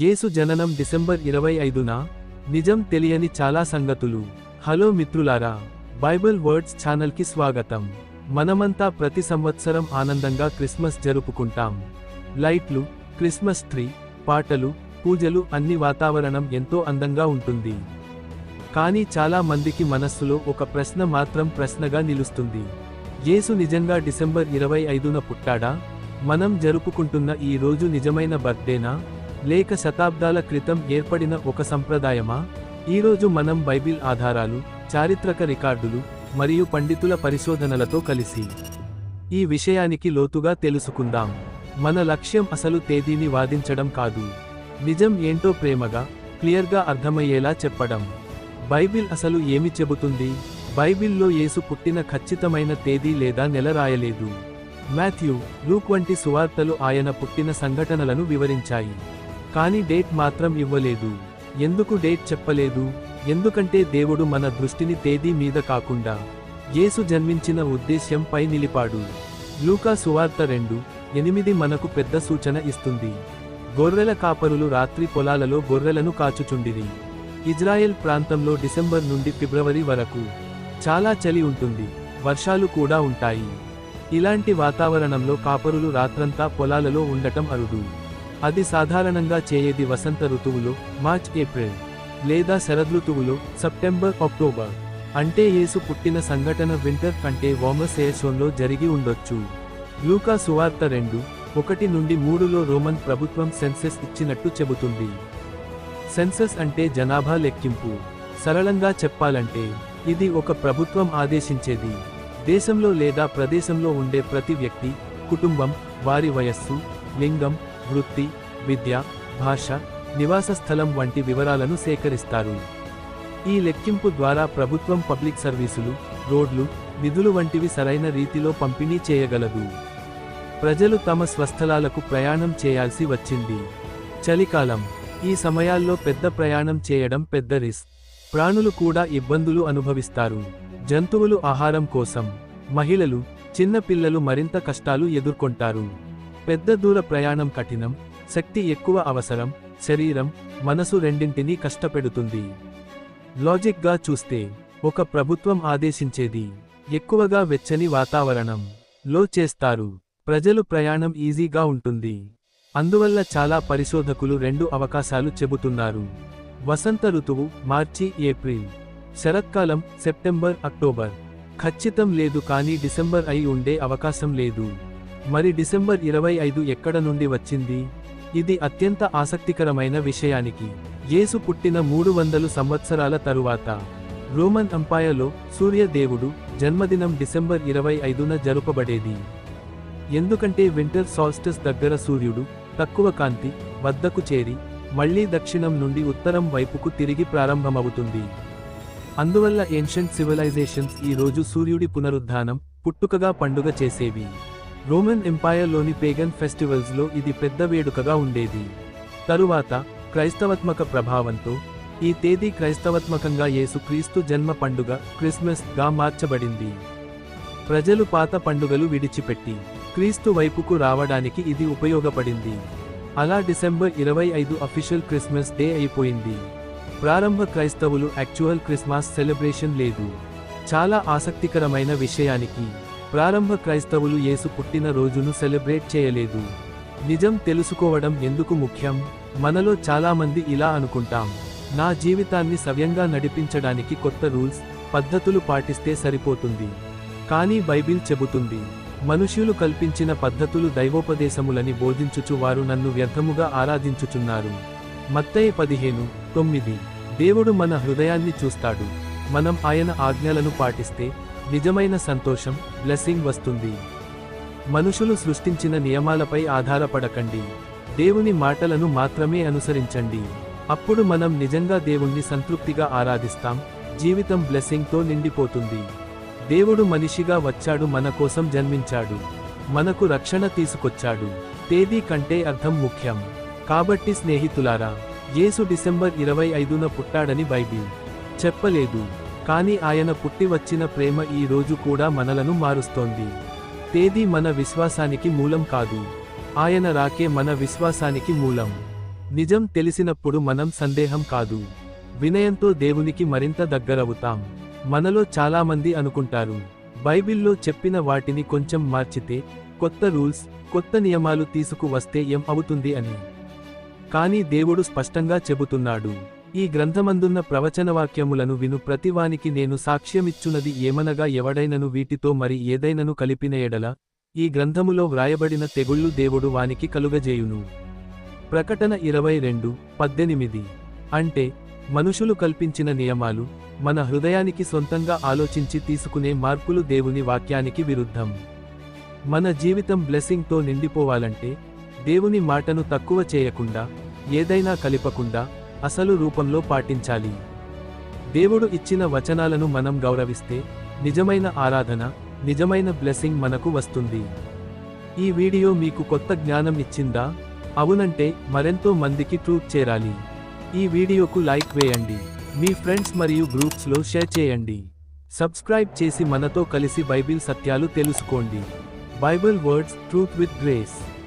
యేసు జననం డిసెంబర్ ఇరవై ఐదున నిజం తెలియని చాలా సంగతులు. హలో మిత్రులారా బైబిల్ వర్డ్స్ ఛానల్కి స్వాగతం. మనమంతా ప్రతి సంవత్సరం ఆనందంగా క్రిస్మస్ జరుపుకుంటాం. లైట్లు క్రిస్మస్ ట్రీ పాటలు పూజలు అన్ని వాతావరణం ఎంతో అందంగా ఉంటుంది. కానీ చాలా మందికి మనస్సులో ఒక ప్రశ్న మాత్రం ప్రశ్నగా నిలుస్తుంది. యేసు నిజంగా డిసెంబర్ ఇరవై ఐదున పుట్టాడా? మనం జరుపుకుంటున్న ఈ రోజు నిజమైన బర్త్డేనా? లేక శతాబ్దాల క్రితం ఏర్పడిన ఒక సంప్రదాయమా? ఈరోజు మనం బైబిల్ ఆధారాలు చారిత్రక రికార్డులు మరియు పండితుల పరిశోధనలతో కలిసి ఈ విషయానికి లోతుగా తెలుసుకుందాం. మన లక్ష్యం అసలు తేదీని వాదించడం కాదు. నిజం ఏంటో ప్రేమగా క్లియర్గా అర్థమయ్యేలా చెప్పడం. బైబిల్ అసలు ఏమి చెబుతుంది? బైబిల్లో యేసు పుట్టిన ఖచ్చితమైన తేదీ లేదా నెల రాయలేదు. మాథ్యూ లూక్ వంటి సువార్తలు ఆయన పుట్టిన సంఘటనలను వివరించాయి. కానీ డేట్ మాత్రం ఇవ్వలేదు. ఎందుకు డేట్ చెప్పలేదు? ఎందుకంటే దేవుడు మన దృష్టిని తేదీ మీద కాకుండా యేసు జన్మించిన ఉద్దేశ్యంపై నిలిపాడు. లూకా సువార్త రెండు ఎనిమిది మనకు పెద్ద సూచన ఇస్తుంది. గొర్రెల కాపరులు రాత్రి పొలాలలో గొర్రెలను కాచుచుండిరి. ఇజ్రాయెల్ ప్రాంతంలో డిసెంబర్ నుండి ఫిబ్రవరి వరకు చాలా చలి ఉంటుంది వర్షాలు కూడా ఉంటాయి. ఇలాంటి వాతావరణంలో కాపరులు రాత్రంతా పొలాలలో ఉండటం అరుదు. అది సాధారణంగా చేయది వసంత ఋతువులో మార్చ్ ఏప్రిల్ లేదా శరదృతువులో సెప్టెంబర్ అక్టోబర్. అంటే యేసు పుట్టిన సంఘటన వింటర్ కంటే వామస్ సేసోన్లో జరిగి ఉండొచ్చు. లూకా సువార్త రెండు ఒకటి నుండి మూడులో రోమన్ ప్రభుత్వం సెన్సెస్ ఇచ్చినట్టు చెబుతుంది. సెన్సెస్ అంటే జనాభా లెక్కింపు. సరళంగా చెప్పాలంటే ఇది ఒక ప్రభుత్వం ఆదేశించేది. దేశంలో లేదా ప్రదేశంలో ఉండే ప్రతి వ్యక్తి కుటుంబం వారి వయస్సు లింగం వృత్తి విద్య భాష నివాస స్థలం వంటి వివరాలను సేకరిస్తారు. ఈ లెక్కింపు ద్వారా ప్రభుత్వం పబ్లిక్ సర్వీసులు రోడ్లు నిధులు వంటివి సరైన రీతిలో పంపిణీ చేయగలదు. ప్రజలు తమ స్వస్థలాలకు ప్రయాణం చేయాల్సి వచ్చింది. చలికాలం. ఈ సమయాల్లో పెద్ద ప్రయాణం చేయడం పెద్ద రిస్క్. ప్రాణులు కూడా ఇబ్బందులు అనుభవిస్తారు. జంతువులు ఆహారం కోసం. మహిళలు చిన్న పిల్లలు మరింత కష్టాలు ఎదుర్కొంటారు. పెద్ద దూర ప్రయాణం కఠినం శక్తి ఎక్కువ అవసరం శరీరం మనసు రెండింటినీ కష్టపెడుతుంది. లాజిక్గా చూస్తే ఒక ప్రభుత్వం ఆదేశించేది ఎక్కువగా వెచ్చని వాతావరణం లో చేస్తారు ప్రజలు ప్రయాణం ఈజీగా ఉంటుంది. అందువల్ల చాలా పరిశోధకులు రెండు అవకాశాలు చెబుతున్నారు. వసంత ఋతువు మార్చి ఏప్రిల్. శరత్కాలం సెప్టెంబర్ అక్టోబర్. ఖచ్చితం లేదు కానీ డిసెంబర్ అయి ఉండే అవకాశం లేదు. మరి డిసెంబర్ ఇరవై ఐదు ఎక్కడ నుండి వచ్చింది? ఇది అత్యంత ఆసక్తికరమైన విషయానికి. యేసు పుట్టిన మూడు వందలు సంవత్సరాల తరువాత రోమన్ అంపాయలో సూర్యదేవుడు జన్మదినం డిసెంబర్ ఇరవై ఐదున జరుపబడేది. ఎందుకంటే వింటర్ సాల్స్టస్ దగ్గర సూర్యుడు తక్కువ కాంతి వద్దకు చేరి మళ్ళీ దక్షిణం నుండి ఉత్తరం వైపుకు తిరిగి ప్రారంభమవుతుంది. అందువల్ల ఏన్షంట్ సివిలైజేషన్స్ ఈ రోజు సూర్యుడి పునరుద్ధానం పుట్టుకగా పండుగ చేసేవి. రోమన్ ఎంపైర్లోని పేగన్ ఫెస్టివల్స్లో ఇది పెద్ద వేడుకగా ఉండేది. తరువాత క్రైస్తవత్మక ప్రభావంతో ఈ తేదీ క్రైస్తవత్మకంగా యేసుక్రీస్తు జన్మ పండుగ క్రిస్మస్గా మార్చబడింది. ప్రజలు పాత పండుగలు విడిచిపెట్టి క్రీస్తు వైపుకు రావడానికి ఇది ఉపయోగపడింది. అలా డిసెంబర్ ఇరవై ఐదు అఫీషియల్ క్రిస్మస్ డే అయిపోయింది. ప్రారంభ క్రైస్తవులు యాక్చువల్ క్రిస్మస్ సెలబ్రేషన్ లేదు. చాలా ఆసక్తికరమైన విషయానికి ప్రారంభ క్రైస్తవులు యేసు పుట్టిన రోజును సెలబ్రేట్ చేయలేదు. నిజం తెలుసుకోవడం ఎందుకు ముఖ్యం? మనలో చాలామంది ఇలా అనుకుంటాం. నా జీవితాన్ని సవ్యంగా నడిపించడానికి కొత్త రూల్స్ పద్ధతులు పాటిస్తే సరిపోతుంది. కానీ బైబిల్ చెబుతుంది మనుష్యులు కల్పించిన పద్ధతులు దైవోపదేశములని బోధించుచు వారు నన్ను వ్యర్థముగా ఆరాధించుచున్నారు. మత్తయ్య పదిహేను తొమ్మిది. దేవుడు మన హృదయాన్ని చూస్తాడు. మనం ఆయన ఆజ్ఞలను పాటిస్తే నిజమైన సంతోషం బ్లెస్సింగ్ వస్తుంది. మనుషులు సృష్టించిన నియమాలపై ఆధారపడకండి. దేవుని మాటలను మాత్రమే అనుసరించండి. అప్పుడు మనం నిజంగా దేవుణ్ణి సంతృప్తిగా ఆరాధిస్తాం జీవితం బ్లెస్సింగ్తో నిండిపోతుంది. దేవుడు మనిషిగా వచ్చాడు మన కోసం జన్మించాడు. మనకు రక్షణ తీసుకొచ్చాడు. తేదీ కంటే అర్థం ముఖ్యం. కాబట్టి స్నేహితులారా యేసు డిసెంబర్ ఇరవై ఐదున పుట్టాడని బైబిల్ చెప్పలేదు. కానీ ఆయన పుట్టి వచ్చిన ప్రేమ ఈ రోజు కూడా మనలను మారుస్తోంది. తేదీ మన విశ్వాసానికి మూలం కాదు. ఆయన రాకే మన విశ్వాసానికి మూలం. నిజం తెలిసినప్పుడు మనం సందేహం కాదు. వినయంతో దేవునికి మరింత దగ్గరవుతాం. మనలో చాలామంది అనుకుంటారు. బైబిల్లో చెప్పిన వాటిని కొంచెం మార్చితే కొత్త రూల్స్ కొత్త నియమాలు తీసుకువస్తే ఏం అవుతుంది అని. కానీ దేవుడు స్పష్టంగా చెబుతున్నాడు. ఈ గ్రంథమందున్న ప్రవచనవాక్యములను విను. ప్రతివానికి నేను సాక్ష్యమిచ్చునది ఏమనగా ఎవడైనను వీటితో మరి ఏదైనను కలిపిన ఎడల ఈ గ్రంథములో వ్రాయబడిన తెగుళ్ళు దేవుడు వానికి కలుగజేయును. ప్రకటన ఇరవై రెండు పద్దెనిమిది. అంటే మనుషులు కల్పించిన నియమాలు మన హృదయానికి సొంతంగా ఆలోచించి తీసుకునే మార్పులు దేవుని వాక్యానికి విరుద్ధం. మన జీవితం బ్లెస్సింగ్తో నిండిపోవాలంటే దేవుని మాటను తక్కువ చేయకుండా ఏదైనా కలిపకుండా అసలు రూపంలో పాటించాలి. దేవుడు ఇచ్చిన వచనాలను మనం గౌరవిస్తే నిజమైన ఆరాధన నిజమైన బ్లెస్సింగ్ మనకు వస్తుంది. ఈ వీడియో మీకు కొత్త జ్ఞానం ఇచ్చిందా? అవునంటే మరెంతో మందికి ట్రూత్ చేరాలి. ఈ వీడియోకు లైక్ వేయండి. మీ ఫ్రెండ్స్ మరియు గ్రూప్స్లో షేర్ చేయండి. సబ్స్క్రైబ్ చేసి మనతో కలిసి బైబిల్ సత్యాలు తెలుసుకోండి. Bible words truth with grace.